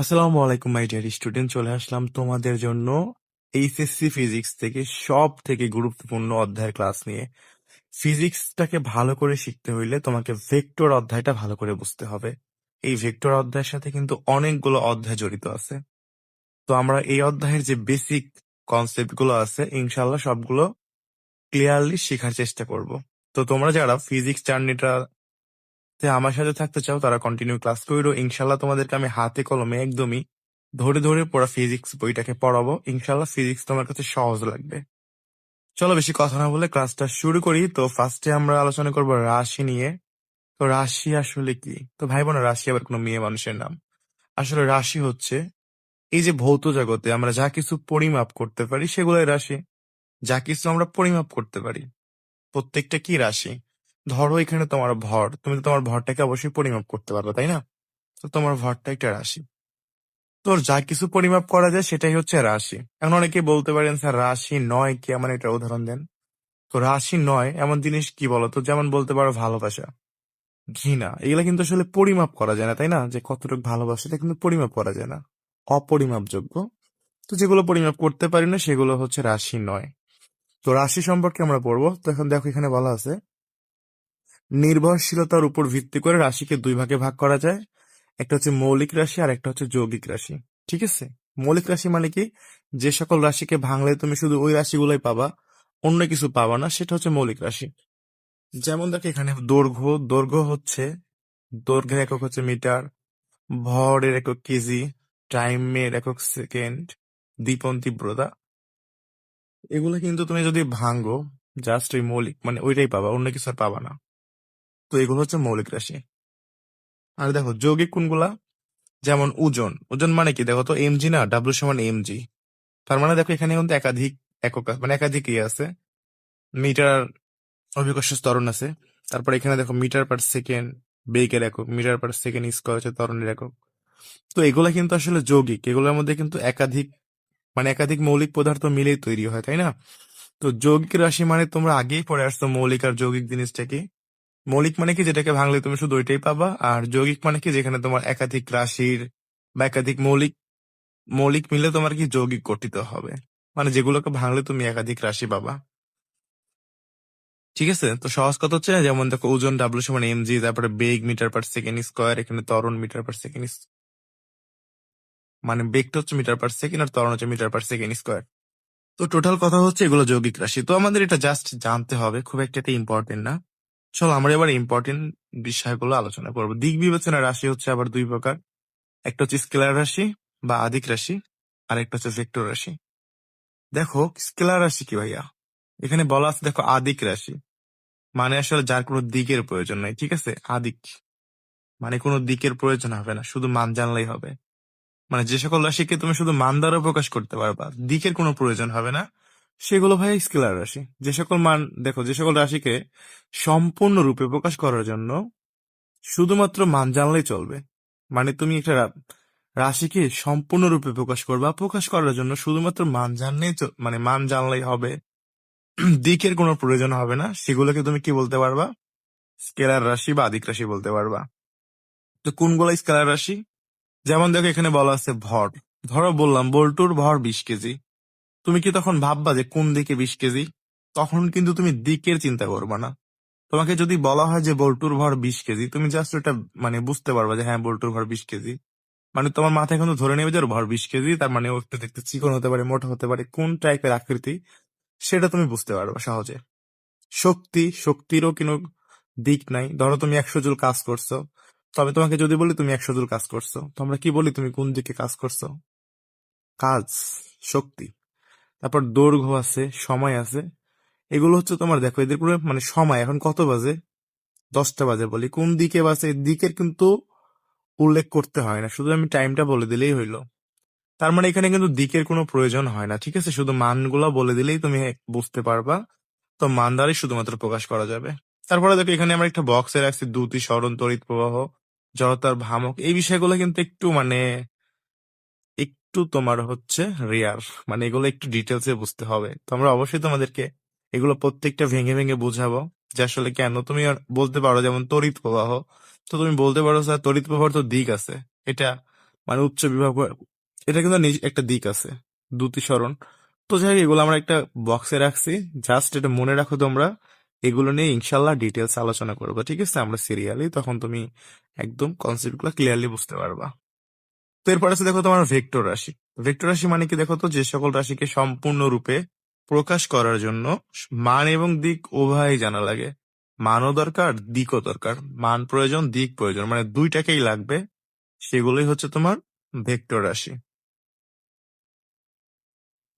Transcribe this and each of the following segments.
আসসালামু আলাইকুম my dear student চলে আসলাম তোমাদের জন্য এইচএসসি ফিজিক্স থেকে সব থেকে গুরুত্বপূর্ণ অধ্যায়ের ক্লাস নিয়ে। ফিজিক্সটাকে ভালো করে শিখতে হইলে তোমাকে ভেক্টর অধ্যায়টা ভালো করে বুঝতে হবে। এই ভেক্টর অধ্যায়ের সাথে কিন্তু অনেকগুলো অধ্যায় জড়িত আছে। তো আমরা এই অধ্যায়ের যে বেসিক কনসেপ্টগুলো আছে ইনশাল্লাহ সবগুলো ক্লিয়ারলি শেখার চেষ্টা করব। তো তোমরা যারা ফিজিক্স জার্নিটা আমার সাথে থাকতে চাও, তারা কন্টিনিউ ক্লাস করো। ইনশাল্লাহ তোমাদেরকে আমি হাতে কলমে একদমই ধরে ধরে পড়া ফিজিক্স বইটাকে পড়াবো। ইনশাল্লাহ ফিজিক্স তোমার কাছে সহজ লাগবে। চলো বেশি কথা না বলে ক্লাসটা শুরু করি। তো ফার্স্টে আমরা আলোচনা করব রাশি নিয়ে। তো রাশি আসলে কি? তো ভাই বোন রাশি আবার কোনো মেয়ে মানুষের নাম। আসলে রাশি হচ্ছে এই যে ভৌত জগতে আমরা যা কিছু পরিমাপ করতে পারি সেগুলোই রাশি। যা কিছু আমরা পরিমাপ করতে পারি। প্রত্যেকটা কি রাশি? ধরো এখানে তোমার ভর, তুমি তো তোমার ভরটাকে অবশ্যই পরিমাপ করতে পারবে, তাই না? তো তোমার ভরটা একটা রাশি। তোর যা কিছু পরিমাপ করা যায় সেটাই হচ্ছে রাশি। এখন অনেকে বলতে পারেন, স্যার, রাশি নয় কি? আমার একটা উদাহরণ দেন। তো রাশি নয় এমন জিনিস কি বলতো? যেমন বলতে পারো ভালোবাসা। ঘৃণা, এগুলা কিন্তু আসলে পরিমাপ করা যায় না, তাই না? যে কতটুকু ভালোবাসা এটা কিন্তু পরিমাপ করা যায় না। অপরিমাপযোগ্য। তো যেগুলো পরিমাপ করতে পারি না, সেগুলো হচ্ছে রাশি নয়। তো রাশি সম্পর্কে আমরা পড়ব। তো এখন দেখো এখানে বলা আছে নির্ভরশীলতার উপর ভিত্তি করে রাশিকে দুই ভাগে ভাগ করা যায়। একটা হচ্ছে মৌলিক রাশি আর একটা হচ্ছে যৌগিক রাশি। ঠিক আছে? মৌলিক রাশি মানে কি? যে সকল রাশিকে ভাঙলে তুমি শুধু ওই রাশিগুলোই পাবা, অন্য কিছু পাবা না, সেটা হচ্ছে মৌলিক রাশি। যেমন দেখো এখানে দৈর্ঘ্য দৈর্ঘ্য হচ্ছে, দৈর্ঘ্যের একক হচ্ছে মিটার, ভরের একক কেজি, টাইমের একক সেকেন্ড দীপন তীব্রতা। এগুলো কিন্তু তুমি যদি ভাঙো জাস্ট ওই মৌলিক মানে ওইটাই পাবা, অন্য কিছু আর পাবা না। তো এগুলো হচ্ছে মৌলিক রাশি। আর দেখো, যৌগিক কোনগুলা যেমন ওজন ওজন মানে কি? দেখো তো এমজি না ডাব্লিউ সমান এমজি তার মানে দেখো, এখানে কিন্তু একাধিক একক মানে একাধিক ইয়ে আছে। মিটার অভিকর্ষ ত্বরণ আছে। তারপর এখানে দেখো, মিটার পার সেকেন্ড, বেগের একক, মিটার পার সেকেন্ড স্কোয়ার হচ্ছে ত্বরণের একক। তো এগুলা কিন্তু আসলে যৌগিক, এগুলোর মধ্যে কিন্তু একাধিক মানে একাধিক মৌলিক পদার্থ মিলেই তৈরি হয়, তাই না? তো যৌগিক রাশি মানে তোমরা আগেই পড়ে আসতো মৌলিক আর যৌগিক জিনিসটা কি মৌলিক মানে কি? যেটাকে ভাঙলে তুমি শুধু ওইটাই পাবা। আর যৌগিক মানে কি? যেখানে তোমার একাধিক রাশির বা একাধিক মৌলিক মৌলিক মিলে তোমার কি? যৌগিক গঠিত হবে। মানে যেগুলোকে ভাঙলে তুমি একাধিক রাশি পাবা। ঠিক আছে? তো সহজ কথা হচ্ছে, যেমন দেখো, ওজন ডাব্লিউ সমান এমজি তারপরে বেগ মিটার পার সেকেন্ড স্কোয়ার, এখানে ত্বরণ মিটার পার সেকেন্ড মানে বেগটা হচ্ছে মিটার পার সেকেন্ড আর ত্বরণ হচ্ছে মিটার পার সেকেন্ড স্কোয়ার। তো টোটাল কথা হচ্ছে এগুলো যৌগিক রাশি। তো আমাদের এটা জাস্ট জানতে হবে, খুব একটা ইম্পর্টেন্ট না। চলো আমরা এবার ইম্পর্টেন্ট বিষয়গুলো আলোচনা করব। দিক বিবেচনা রাশি হচ্ছে আবার দুই প্রকার। একটা হচ্ছে স্কেলার রাশি বা আদিক রাশি আর একটা হচ্ছে ভেক্টর রাশি। দেখো, স্কেলার রাশি কি ভাইয়া? এখানে বলা আছে, দেখো আদিক রাশি। মানে আসলে যার কোনো দিকের প্রয়োজন নাই, ঠিক আছে? আদিক মানে কোনো দিকের প্রয়োজন হবে না, শুধু মান জানলেই হবে। মানে যে সকল রাশিকে তুমি শুধু মান দ্বারা প্রকাশ করতে পারবা, দিকের কোনো প্রয়োজন হবে না। সেগুলো ভাই স্কেলার রাশি। যে সকল মান, দেখো, যে সকল রাশিকে সম্পূর্ণরূপে প্রকাশ করার জন্য শুধুমাত্র মান জানলেই চলবে। মানে তুমি একটা রাশিকে সম্পূর্ণরূপে প্রকাশ করবা, প্রকাশ করার জন্য শুধুমাত্র মান জানলেই মানে মান জানলেই হবে। দিকের কোনো প্রয়োজন হবে না, সেগুলোকে তুমি কি বলতে পারবা? স্কেলার রাশি বা আদিক রাশি বলতে পারবা। তো কোনগুলো স্কেলার রাশি? যেমন দেখো এখানে বলা আছে ভর। ধরো বললাম, বল্টুর ভর বিশ কেজি। তুমি কি তখন ভাববা যে কোন দিকে বিশ কেজি? তখন কিন্তু তুমি দিকের চিন্তা করবা না। তোমাকে যদি বলা হয় যে বল্টুর ভর বিশ কেজি, তুমি জাস্ট ওটা মানে বুঝতে পারবা যে হ্যাঁ বল্টুর ভর বিশ কেজি। মানে তোমার মাথায় কিন্তু ধরে নেবে যে ওর ভর বিশ কেজি, তার মানে ও একটু দেখতে চিকন হতে পারে, মোটা হতে পারে, কোন টাইপের আকৃতি, সেটা তুমি বুঝতে পারবা সহজে। শক্তি, শক্তিরও কোনো দিক নাই। ধরো তুমি একশো জুল কাজ করছ, তবে তোমাকে যদি বলি তুমি একশো জুল কাজ করছ, তো আমরা কি বলি তুমি কোন দিকে কাজ করছ? কাজ, শক্তি। তারপর দৈর্ঘ্য আছে, সময় আছে। এগুলো হচ্ছে তোমার দেখো, এদের পুরো মানে সময়, এখন কত বাজে? দশটা বাজে বলি। কোন দিকে বাজে? দিকের কিন্তু উল্লেখ করতে হয় না। শুধু আমি টাইমটা বলে দিলেই হইল। তার মানে এখানে কিন্তু দিকের কোনো প্রয়োজন হয় না, ঠিক আছে? শুধু মানগুলো বলে দিলেই তুমি বুঝতে পারবা। তো মান দ্বারাই শুধুমাত্র প্রকাশ করা যাবে। তারপরে দেখো, এখানে আমরা একটা বক্সে রাখছি দ্যুতি স্মরণ তড়িৎ প্রবাহ, জড়তার ভ্রামক এই বিষয়গুলো কিন্তু একটু মানে একটু তোমার হচ্ছে রেয়ার মানে এগুলো একটু ডিটেলসে বুঝতে হবে। তো আমরা অবশ্যই তোমাদেরকে এগুলো প্রত্যেকটা ভেঙে ভেঙে বুঝাবো যে আসলে কেন? তুমি বলতে পারো যেমন তড়িৎ প্রবাহ। তো তুমি বলতে পারো স্যার তড়িৎ প্রবাহর তো দিক আছে। এটা মানে উচ্চ বিভাগ এটা কিন্তু একটা দিক আছে দ্যুতি সরণ। তো যাই হোক, এগুলো আমরা একটা বক্সে রাখছি। জাস্ট এটা মনে রাখো তোমরা এগুলো নিয়ে ইনশাল্লাহ ডিটেলস আলোচনা করব। ঠিক আছে? আমরা সিরিয়ালি তখন তুমি একদম কনসেপ্টগুলো ক্লিয়ারলি বুঝতে পারবা। তো এরপর আছে দেখো তোমার ভেক্টর রাশি। ভেক্টর রাশি মানে কি দেখো তো, যে সকল রাশিকে সম্পূর্ণরূপে প্রকাশ করার জন্য মান এবং দিক উভয়ই জানা লাগে। মানও দরকার, দিকও দরকার। মান প্রয়োজন, দিক প্রয়োজন মানে দুইটাকেই লাগবে। সেগুলোই হচ্ছে তোমার ভেক্টর রাশি।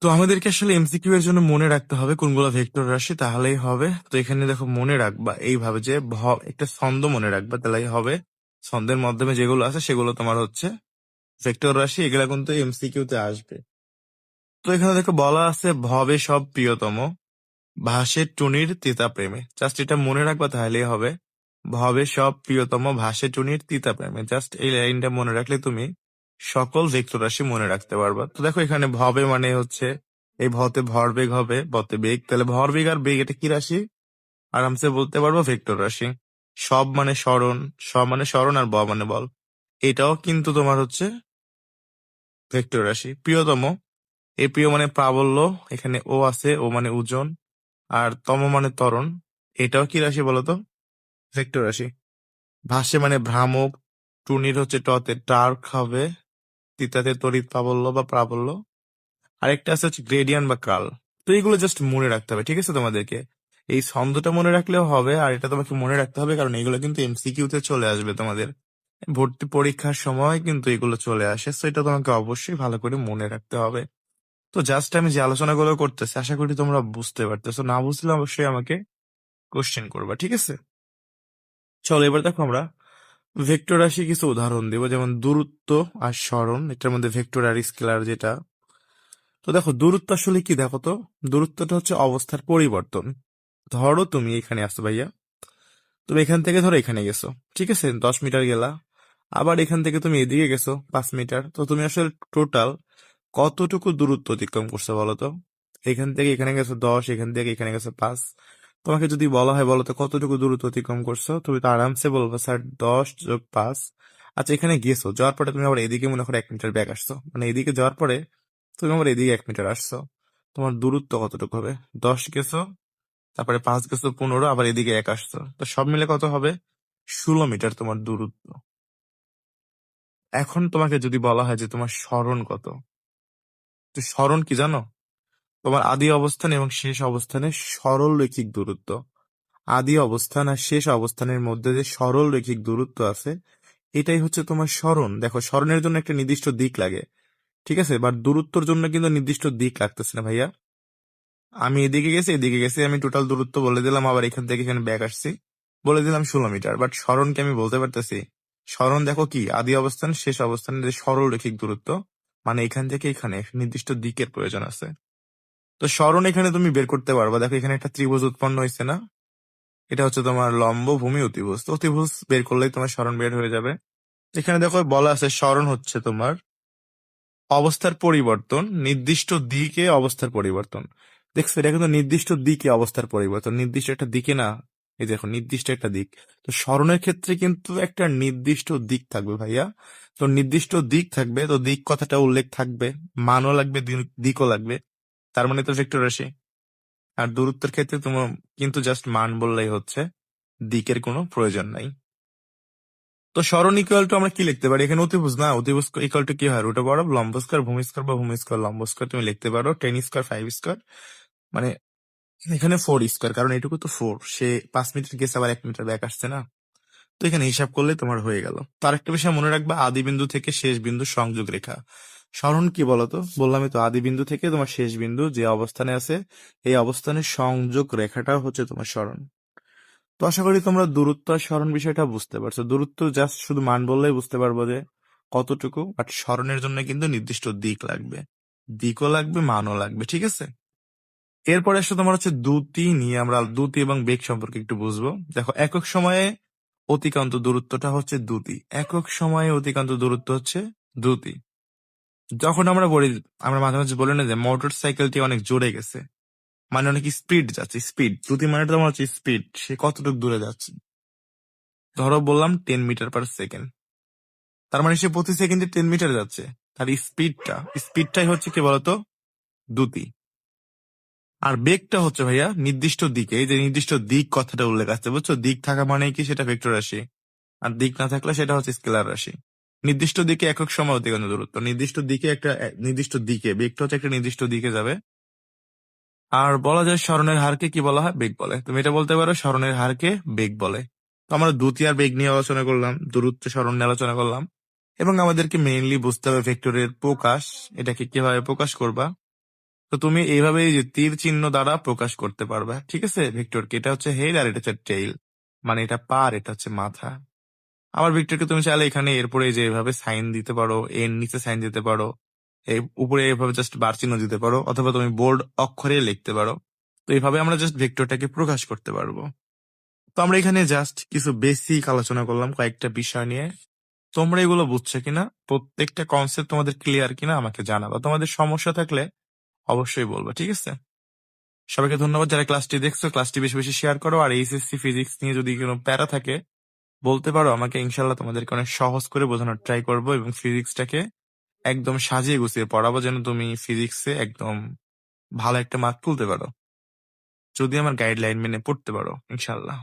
তো আমাদেরকে আসলে এমসিকিউ এর জন্য মনে রাখতে হবে কোনগুলো ভেক্টর রাশি, তাহলেই হবে। তো এখানে দেখো মনে রাখবা, এইভাবে যে একটা ছন্দ মনে রাখবা, তাহলেই হবে। ছন্দের মাধ্যমে যেগুলো আছে সেগুলো তোমার হচ্ছে ভেক্টর রাশি, এগুলা কিন্তু এমসিকিউ তে আসবে। তো এখানে দেখো বলা আছে ভবে সব প্রিয়তম, ভাসে টুনির তিতা প্রেমে। জাস্ট এটা মনে রাখবা তাহলেই হবে। ভবে সব প্রিয়তম, ভাসে টুনির তিতা প্রেমে। জাস্ট এই লাইনটা মনে রাখলে তুমি সকল ভেক্টর রাশি মনে রাখতে পারবা। তো দেখো এখানে ভবে মানে হচ্ছে এই ভতে ভরবেগ হবে বতে বেগ। তাহলে ভরবেগ আর বেগ এটা কি রাশি? আরামসে বলতে পারব ভেক্টর রাশি। সব মানে স্মরণ সব মানে স্মরণ আর ব মানে বল। এটাও কিন্তু তোমার হচ্ছে ভেক্টর রাশি। প্রিয়তম এই প্রিয় মানে প্রাবল্য, এখানে ও আছে, ও মানে ওজন আর তম মানে ত্বরণ, এটাও কি রাশি বলতো? ভেক্টর রাশি। ভাসে মানে ভ্রামক, টুনির হচ্ছে টতে টার্ক হবে, তিতাতে তড়িৎ প্রাবল্য বা প্রাবল্য। আরেকটা আছে হচ্ছে গ্রেডিয়ান বা কাল। তো এইগুলো জাস্ট মনে রাখতে হবে, ঠিক আছে তোমাদেরকে? এই ছন্দটা মনে রাখলেও হবে, আর এটা তোমাকে মনে রাখতে হবে কারণ এগুলো কিন্তু এমসিকিউ তে চলে আসবে তোমাদের। ভর্তি পরীক্ষার সময় কিন্তু এগুলো চলে আসে। তো এটা তোমাকে অবশ্যই ভালো করে মনে রাখতে হবে। তো জাস্ট আমি যে আলোচনাগুলো করতেছি, আশা করি তোমরা বুঝতে পারতেছো। না বুঝলে অবশ্যই আমাকে কোশ্চেন করবা, ঠিক আছে? চলো, এবার দেখো আমরা ভেক্টর রাশি কিছু উদাহরণ দিব, যেমন দূরত্ব আর স্মরণ, এটার মধ্যে ভেক্টর আর স্কেলার যেটা। তো দেখো, দূরত্ব আসলে কি দেখো তো? দূরত্বটা হচ্ছে অবস্থার পরিবর্তন। ধরো তুমি এখানে আসো ভাইয়া। তুমি এখান থেকে ধরো এখানে গেছো, ঠিক আছে? দশ মিটার গেলা। আবার এখান থেকে তুমি এদিকে গেছো, পাঁচ মিটার। তো তুমি আসলে টোটাল কতটুকু দূরত্ব অতিক্রম করছ বলো তো? এখান থেকে এখানে গেছো দশ, এখান থেকে এখানে গেছো পাঁচ। তোমাকে যদি বলা হয় বলো তো কতটুকু দূরত্ব অতিক্রম করছ? তুমি তো আরামসে বলব স্যার দশ যোগ পাঁচ। আচ্ছা এখানে গেছো, যাওয়ার পরে তুমি আবার এদিকে মনে করো এক মিটার ব্যাক আসছো। মানে এদিকে যাওয়ার পরে তুমি আবার এদিকে এক মিটার আসছো। তোমার দূরত্ব কতটুকু হবে? দশ গেছো, তারপরে পাঁচ গেছো পনেরো, আবার এদিকে এক আসছো। তো সব মিলে কত হবে? ষোলো মিটার তোমার দূরত্ব। এখন তোমাকে যদি বলা হয় যে তোমার স্মরণ কত? তো স্মরণ কি জানো? তোমার আদি অবস্থান এবং শেষ অবস্থানে সরল রৈখিক দূরত্ব। আদি অবস্থান আর শেষ অবস্থানের মধ্যে যে সরল রৈখিক দূরত্ব আছে, এটাই হচ্ছে তোমার স্মরণ। দেখো, স্মরণের জন্য একটা নির্দিষ্ট দিক লাগে, ঠিক আছে? বাট দূরত্বর জন্য কিন্তু নির্দিষ্ট দিক লাগতেছে না, ভাইয়া। আমি এদিকে গেছি এদিকে গেছি, আমি টোটাল দূরত্ব বলে দিলাম, আবার এখান থেকে এখানে ব্যাক আসছি। বলে দিলাম ষোলো মিটার, বাট স্মরণকে আমি বলতে পারতেছি স্মরণ দেখো কি? আদি অবস্থান, শেষ অবস্থানের যে সরল রৈখিক দূরত্ব মানে এখান থেকে এখানে নির্দিষ্ট দিকের প্রয়োজন আছে। তো স্মরণ এখানে তুমি বের করতে পারবা। দেখো এখানে একটা ত্রিভুজ উৎপন্ন হয়েছে না? এটা হচ্ছে তোমার লম্ব ভূমি অতিভুজ। তো অতিভুজ বের করলেই তোমার স্মরণ বের হয়ে যাবে। এখানে দেখো বলা আছে, স্মরণ হচ্ছে তোমার অবস্থার পরিবর্তন, নির্দিষ্ট দিকে অবস্থার পরিবর্তন। দেখছ, এটা কিন্তু নির্দিষ্ট দিকে অবস্থার পরিবর্তন। নির্দিষ্ট একটা দিকে না এই দেখো, নির্দিষ্ট একটা দিক। তো স্মরণের ক্ষেত্রে কিন্তু একটা নির্দিষ্ট দিক থাকবে ভাইয়া। তো নির্দিষ্ট দিক থাকবে, তো দিক কথাটা উল্লেখ থাকবে, মানও লাগবে দিকও লাগবে। তার মানে তো ভেক্টর রাশি। আর দূরত্বের ক্ষেত্রে তোমার কিন্তু জাস্ট মান বললেই হচ্ছে, দিকের কোনো প্রয়োজন নাই। তো স্মরণ ইকুয়াল টু আমরা কি লিখতে পারি? এখানে অতিভুজ না, অতিভুজ ইকুয়াল টু কি হয়? রুট বড় লম্ব স্কোয়ার ভূমি স্কোয়ার বা ভূমি স্কোয়ার লম্ব স্কোয়ার তুমি লিখতে পারো টেন স্কোয়ার ফাইভ স্কোয়ার মানে এখানে ফোর স্কোয়ার কারণ এটুকু তো ফোর সে পাঁচ মিটার গেছে আবার এক মিটার ব্যাক আসছে না? তো এখানে হিসাব করলে তোমার হয়ে গেল। তার একটা বিষয় মনে রাখবা, আদি বিন্দু থেকে শেষ বিন্দু সংযোগ রেখা। স্মরণ কি বলতো? বললামই তো, আদি বিন্দু থেকে তোমার শেষ বিন্দু যে অবস্থানে আছে, এই অবস্থানের সংযোগ রেখাটা হচ্ছে তোমার স্মরণ। তো আশা করি তোমরা দূরত্ব আর স্মরণ বিষয়টা বুঝতে পারছ। দূরত্ব জাস্ট শুধু মান বললেই বুঝতে পারব যে কতটুকু বাট স্মরণের জন্য কিন্তু নির্দিষ্ট দিক লাগবে। দিকও লাগবে, মানও লাগবে, ঠিক আছে? এরপরে আসলে তোমার হচ্ছে দুতি নিয়ে আমরা দুতি এবং বেগ সম্পর্কে একটু বুঝব। দেখো, একক সময়ে অতিকান্ত দূরত্বটা হচ্ছে দুতি একক সময়ে অতিকান্ত দূরত্ব হচ্ছে দুতি যখন আমরা বলি, আমরা মাঝে মাঝে বলি না যে মোটর সাইকেলটি অনেক জোরে গেছে মানে অনেক স্পিড যাচ্ছে, স্পিড। দ্রুতি মানে তোমার হচ্ছে স্পিড, সে কতটুকু দূরে যাচ্ছে। ধরো বললাম টেন মিটার পার সেকেন্ড। তার মানে সে প্রতি সেকেন্ডে টেন মিটার যাচ্ছে। তার স্পিডটা, স্পিডটাই হচ্ছে কি বলতো? দ্রুতি আর বেগটা হচ্ছে ভাইয়া নির্দিষ্ট দিকে, এই যে নির্দিষ্ট দিক কথাটা উল্লেখ আছে, বুঝছ? দিক থাকা মানে কি সেটা ভেক্টর রাশি, আর দিক না থাকলে সেটা হচ্ছে স্কেলার রাশি। নির্দিষ্ট দিকে একক সময় অতিক্রান্ত দূরত্ব, নির্দিষ্ট দিকে একটা নির্দিষ্ট দিকে, বেগটা হচ্ছে একটা নির্দিষ্ট দিকে যাবে। আর বলা যায় স্মরণের হারকে কি বলা হয়? বেগ বলে। তুমি এটা বলতে পারো, স্মরণের হারকে বেগ বলে। তো আমরা দ্রুতি আর বেগ নিয়ে আলোচনা করলাম, দূরত্ব স্মরণ নিয়ে আলোচনা করলাম, এবং আমাদেরকে মেইনলি বুঝতে হবে ভেক্টরের প্রকাশ, এটাকে কীভাবে প্রকাশ করবা। তো তুমি এইভাবে এই যে তীর চিহ্ন দ্বারা প্রকাশ করতে পারবে, ঠিক আছে? ভেক্টরকে এটা হচ্ছে হেড আর এটা হচ্ছে টেইল। মানে এটা পার, এটা হচ্ছে মাথা। আবার ভেক্টরকে তুমি চাইলে এখানে এরপরে যে এভাবে সাইন দিতে পারো, এর নিচে সাইন দিতে পারো এই উপরে এভাবে জাস্ট বার চিহ্ন দিতে পারো, অথবা তুমি বোর্ড অক্ষরে লিখতে পারো। তো এইভাবে আমরা জাস্ট ভেক্টরটাকে প্রকাশ করতে পারব। তো আমরা এখানে জাস্ট কিছু বেসিক আলোচনা করলাম কয়েকটা বিষয় নিয়ে। তোমরা এগুলো বুঝছ কিনা? প্রত্যেকটা কনসেপ্ট তোমাদের ক্লিয়ার কিনা আমাকে জানাব। তোমাদের সমস্যা থাকলে অবশ্যই বলব, ঠিক আছে? সবাইকে ধন্যবাদ যারা ক্লাসটি দেখছ, ক্লাসটি বেশি বেশি শেয়ার করো, আর এইচএসসি ফিজিক্স নিয়ে যদি কোনো প্যারা থাকে, বলতে পারো আমাকে ইনশাল্লাহ তোমাদেরকে অনেক সহজ করে বোঝানোর ট্রাই করব এবং ফিজিক্সটাকে একদম সাজিয়ে গুছিয়ে পড়াবো যেন তুমি ফিজিক্সে একদম ভালো একটা মার্ক তুলতে পারো। যদি আমার গাইডলাইন মেনে পড়তে পারো ইনশাল্লাহ